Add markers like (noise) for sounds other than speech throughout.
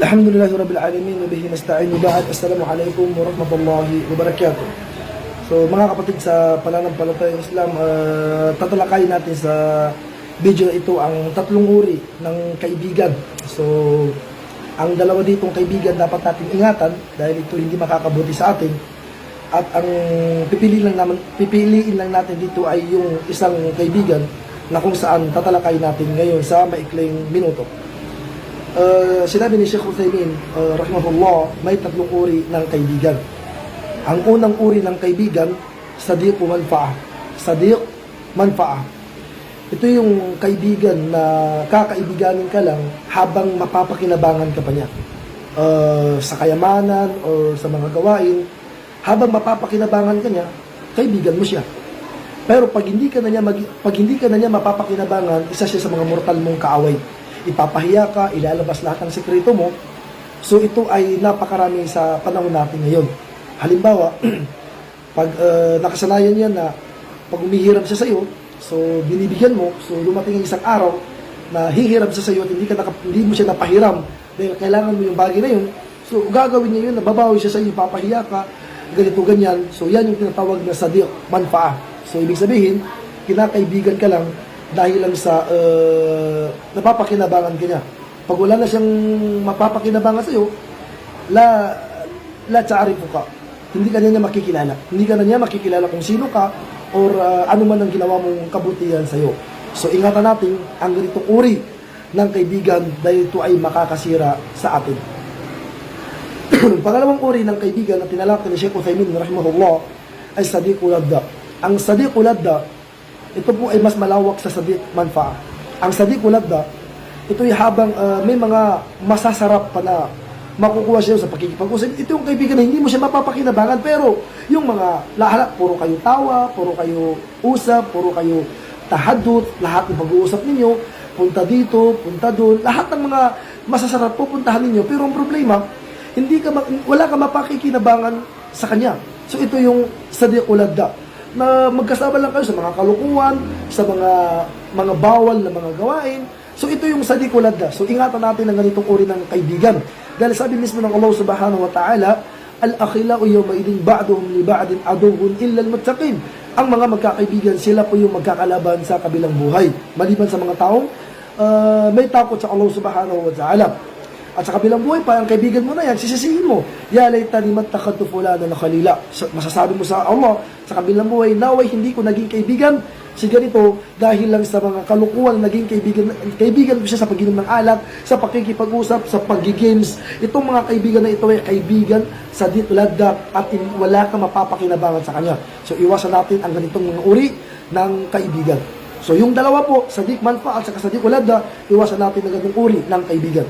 Alhamdulillahi Rabbil Alamin wa bihi nasta'in ba'd. Assalamu alaikum wa rahmatullahi wa barakatuh. So mga kapatid sa pananampalatayang Islam, uh, tatalakayin natin sa video ito ang tatlong uri ng kaibigan. So ang dalawa ditong kaibigan dapat natin ingatan dahil ito hindi makakabuti sa atin. At ang pipili lang naman, pipiliin lang natin dito ay yung isang kaibigan na kung saan tatalakayin natin ngayon sa maikling minuto. Uh, sinabi ni Sheikh Uthaymeen, uh, rahimahullah, may tatlong uri ng kaibigan. Ang unang uri ng kaibigan, sadiq manfa'a. Sadiq manfa'a. Ito yung kaibigan na kakaibiganin ka lang habang mapapakinabangan ka pa niya. Uh, sa kayamanan o sa mga gawain, habang mapapakinabangan ka niya, kaibigan mo siya. Pero pag hindi ka na niya mag, pag hindi ka na niya mapapakinabangan, isa siya sa mga mortal mong kaaway. Ipapahiya ka, ilalabas lahat ng sekreto mo. So ito ay napakarami sa panahon natin ngayon. Halimbawa, (clears throat) pag uh, nakasanayan niya na pag umihiram siya sa iyo, so binibigyan mo, so dumating ang isang araw na hihiram siya sa iyo at hindi, ka naka, hindi mo siya napahiram dahil kailangan mo yung bagay na yun, so gagawin niya yun, nababawi siya sa iyo, papahiya ka, ganito ganyan. So yan yung tinatawag na sadiq, manfaa. So ibig sabihin, kinakaibigan ka lang dahil lang sa uh, napapakinabangan ka niya. Pag wala na siyang mapapakinabangan sa iyo, la la ta'arifu ka. Hindi ka na niya makikilala. Hindi ka na niya makikilala kung sino ka or uh, ano man ang ginawa mong kabutihan sa iyo. So ingatan natin ang ganitong uri ng kaibigan dahil ito ay makakasira sa atin. (clears throat) Pangalawang uri ng kaibigan na tinalakta ni Sheikh Uthaymin rahimahullah ay sadiqul ladda. Ang sadiqul ladda, ito po ay mas malawak sa sadiq manfa. Ang sadiqul ladda, ito ay habang uh, may mga masasarap pa na makukuha siya sa pagkikipag-usap. Ito yung kaibigan na hindi mo siya mapapakinabangan pero yung mga lahat, puro kayo tawa, puro kayo usap, puro kayo tahadut, lahat ng pag-uusap ninyo, punta dito, punta doon, lahat ng mga masasarap pupuntahan ninyo. Pero ang problema, hindi ka wala ka mapakikinabangan sa kanya. So ito yung sadiquladda na magkasama lang kayo sa mga kalukuhan, sa mga mga bawal na mga gawain. So ito yung sadiquladda. So ingatan natin ang ganitong uri ng kaibigan. Dahil sabi mismo ng Allah Subhanahu wa Ta'ala, al-akhila'u yawma idin ba'duhum li ba'din aduwwun illa al-muttaqin. Ang mga magkakaibigan, sila po yung magkakalaban sa kabilang buhay. Maliban sa mga taong uh, may takot sa Allah Subhanahu wa Ta'ala. At sa kabilang buhay pa, ang kaibigan mo na yan, sisisihin mo. Ya laytani mattakadtu fulana na khalila. Masasabi mo sa Allah, sa kabilang buhay, naway hindi ko naging kaibigan si ganito dahil lang sa mga kalukuhan naging kaibigan kaibigan ko siya sa paginom ng alat, sa pakikipag-usap, sa pagi-games. Itong mga kaibigan na ito ay kaibigan sa ditladda at wala kang mapapakinabangan sa kanya. So iwasan natin ang ganitong mga uri ng kaibigan. So yung dalawa po, sa dik manfa at sa dik uladda, iwasan natin ang ganitong uri ng kaibigan.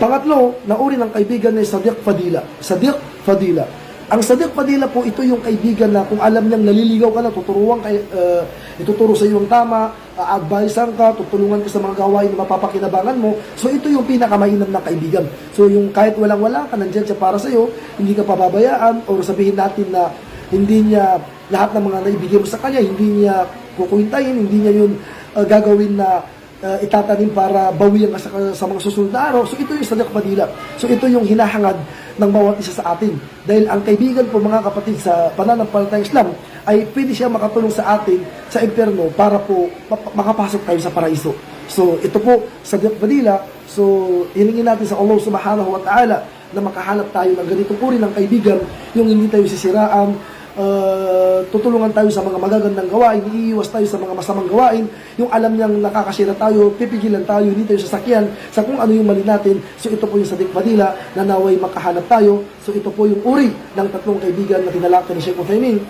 Pangatlo, na uri ng kaibigan ay Sadiq Fadila. Sadiq Fadila. Ang Sadiq Fadila po, ito yung kaibigan na kung alam niyang naliligaw ka na, tuturuan kay, uh, ituturo sa iyo ang tama, uh, advisean ka, tutulungan ka sa mga gawain na mapapakinabangan mo. So ito yung pinakamainam na kaibigan. So yung kahit walang-wala ka, nandyan siya para sa iyo, hindi ka pababayaan, or sabihin natin na hindi niya lahat ng mga naibigay mo sa kanya, hindi niya kukuhintayin, hindi niya yun uh, gagawin na uh, itatanim para bawian sa, sa mga susunod na araw. So ito yung Sadiq Fadila. So ito yung hinahangad ng bawat isa sa atin. Dahil ang kaibigan po mga kapatid sa pananampalatayang Islam ay pwede siya makatulong sa atin sa impyerno para po makapasok tayo sa paraiso. So ito po Sadiq Fadila. So hilingin natin sa Allah Subhanahu wa Ta'ala na makahanap tayo ng ganitong uri ng kaibigan, yung hindi tayo sisiraan, uh, tutulungan tayo sa mga magagandang gawain, iiwas tayo sa mga masamang gawain, yung alam niyang nakakasira tayo, pipigilan tayo, hindi tayo sasakyan sa kung ano yung mali natin. So ito po yung Sadiq Fadila na naway makahanap tayo. So ito po yung uri ng tatlong kaibigan na tinalakta ni Sheikh Uthaymeen.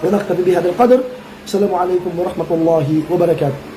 Wa naktabi bihadal qadr. Assalamualaikum warahmatullahi wabarakatuh.